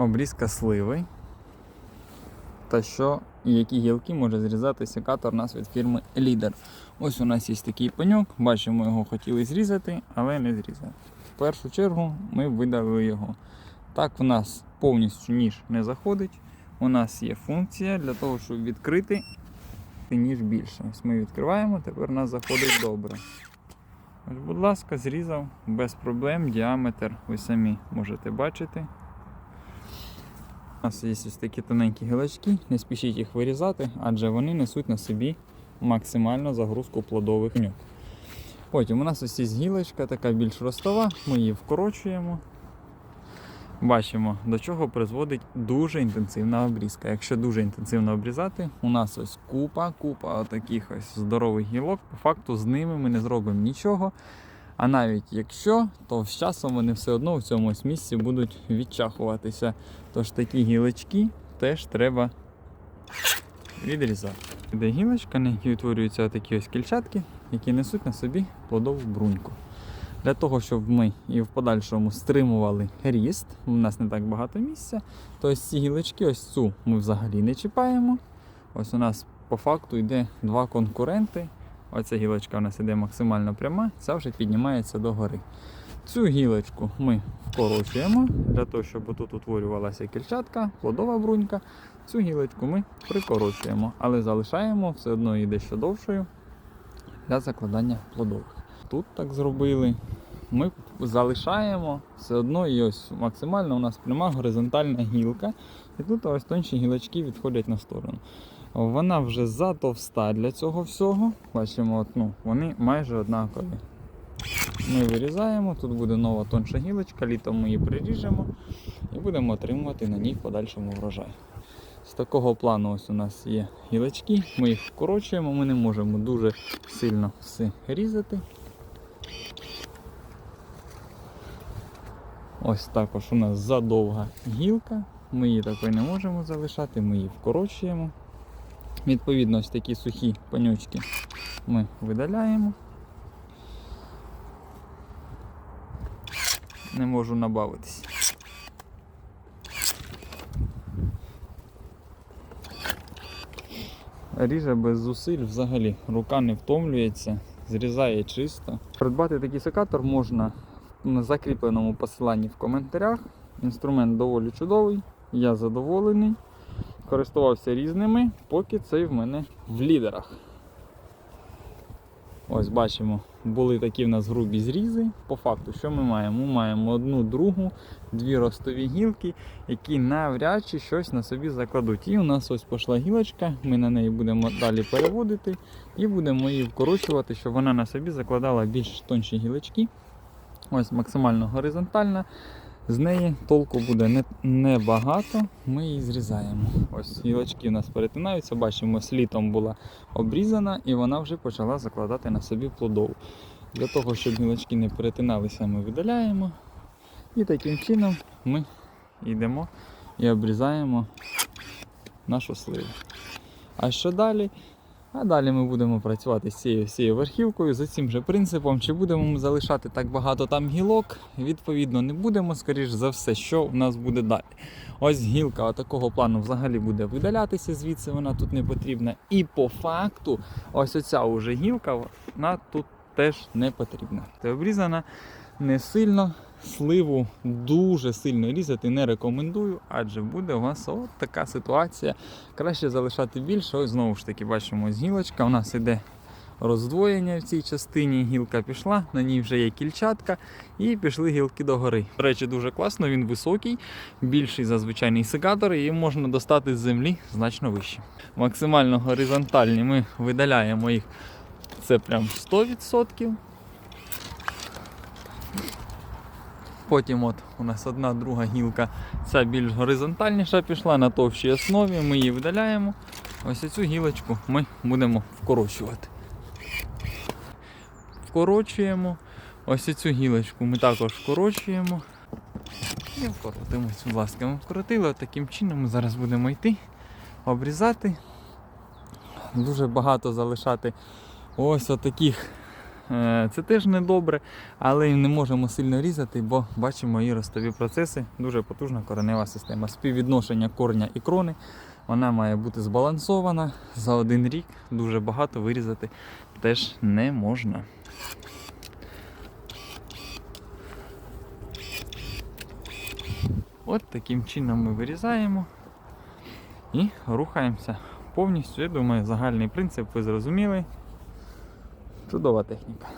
обрізка сливи. Та що і які гілки може зрізати секатор у нас від фірми Лідер. Ось у нас є такий пеньок, бачимо, його хотіли зрізати, але не зрізали. В першу чергу ми видалили його. Так в нас повністю ніж не заходить. У нас є функція для того, щоб відкрити ніж більше. Ось ми відкриваємо, тепер у нас заходить добре. Ось, будь ласка, зрізав без проблем. Діаметр ви самі можете бачити. У нас є ось такі тоненькі гілочки, не спішіть їх вирізати, адже вони несуть на собі максимальну загрузку плодових нюк. Потім у нас ось є гілочка, така більш ростова, ми її вкорочуємо. Бачимо, до чого призводить дуже інтенсивна обрізка. Якщо дуже інтенсивно обрізати, у нас ось купа, купа таких ось здорових гілок. По факту з ними ми не зробимо нічого. А навіть якщо, то з часом вони все одно в цьому місці будуть відчахуватися. Тож такі гілочки теж треба відрізати. Де гілочка, на утворюються такі ось кільчатки, які несуть на собі плодову бруньку. Для того, щоб ми і в подальшому стримували ріст, у нас не так багато місця, то ось ці гілочки, ось цю ми взагалі не чіпаємо. Ось у нас по факту йде два конкуренти. Оця гілочка у нас йде максимально пряма, ця вже піднімається догори. Цю гілочку ми вкорочуємо для того, щоб тут утворювалася кільчатка, плодова брунька. Цю гілочку ми прикорочуємо, але залишаємо все одно її дещо довшою для закладання плодових. Тут так зробили. Ми залишаємо все одно і ось максимально у нас пряма горизонтальна гілка. І тут ось тонші гілочки відходять на сторону. Вона вже затовста для цього всього. Бачимо, от, ну, вони майже однакові. Ми вирізаємо, тут буде нова тонша гілочка, літом ми її приріжемо і будемо отримувати на ній в подальшому врожай. З такого плану ось у нас є гілочки, ми їх вкорочуємо, ми не можемо дуже сильно все різати. Ось також у нас задовга гілка. Ми її такою не можемо залишати, ми її вкорочуємо. Відповідно, ось такі сухі панючки ми видаляємо. Не можу набавитись. Ріже без зусиль взагалі. Рука не втомлюється, зрізає чисто. Придбати такий секатор можна на закріпленому посиланні в коментарях. Інструмент доволі чудовий, я задоволений. Користувався різними, поки цей в мене в лідерах. Ось бачимо, були такі в нас грубі зрізи. По факту, що ми маємо? Ми маємо одну другу, дві ростові гілки, які навряд чи щось на собі закладуть. І у нас ось пішла гілочка, ми на неї будемо далі переводити і будемо її вкорочувати, щоб вона на собі закладала більш тонші гілочки. Ось максимально горизонтальна. З неї толку буде не- небагато, ми її зрізаємо. Ось гілочки у нас перетинаються, бачимо, слітом була обрізана і вона вже почала закладати на собі плодову. Для того, щоб гілочки не перетиналися, ми видаляємо. І таким чином ми йдемо і обрізаємо нашу сливу. А що далі? А далі ми будемо працювати з цією всією верхівкою за цим же принципом. Чи будемо ми залишати так багато там гілок? Відповідно, не будемо, скоріш за все, що в нас буде далі. Ось гілка такого плану взагалі буде видалятися, звідси вона тут не потрібна. І по факту, ось оця уже гілка, вона тут теж не потрібна. Це обрізана не сильно. Сливу дуже сильно різати не рекомендую, адже буде у вас от така ситуація. Краще залишати більше. Ось знову ж таки бачимо ось гілочка. У нас іде роздвоєння в цій частині. Гілка пішла, на ній вже є кільчатка, і пішли гілки догори. До речі, дуже класно, він високий, більший за звичайний секатор, і можна достати з землі значно вище. Максимально горизонтальні ми видаляємо їх. Це прям 100%. Потім от у нас одна друга гілка, ця більш горизонтальніша пішла на товщій основі, ми її видаляємо. Ось цю гілочку ми будемо вкорочувати. Вкорочуємо. Ось цю гілочку ми також вкорочуємо. І вкоротимось, будь ласка, ми вкоротили. От таким чином ми зараз будемо йти, обрізати. Дуже багато залишати ось отаких Е, Це теж не добре, але не можемо сильно різати, бо бачимо її ростові процеси. Дуже потужна коренева система. Співвідношення корня і крони. Вона має бути збалансована за один рік. Дуже багато вирізати теж не можна. От таким чином ми вирізаємо і рухаємося повністю. Я думаю, загальний принцип ви зрозуміли. Чудова техніка.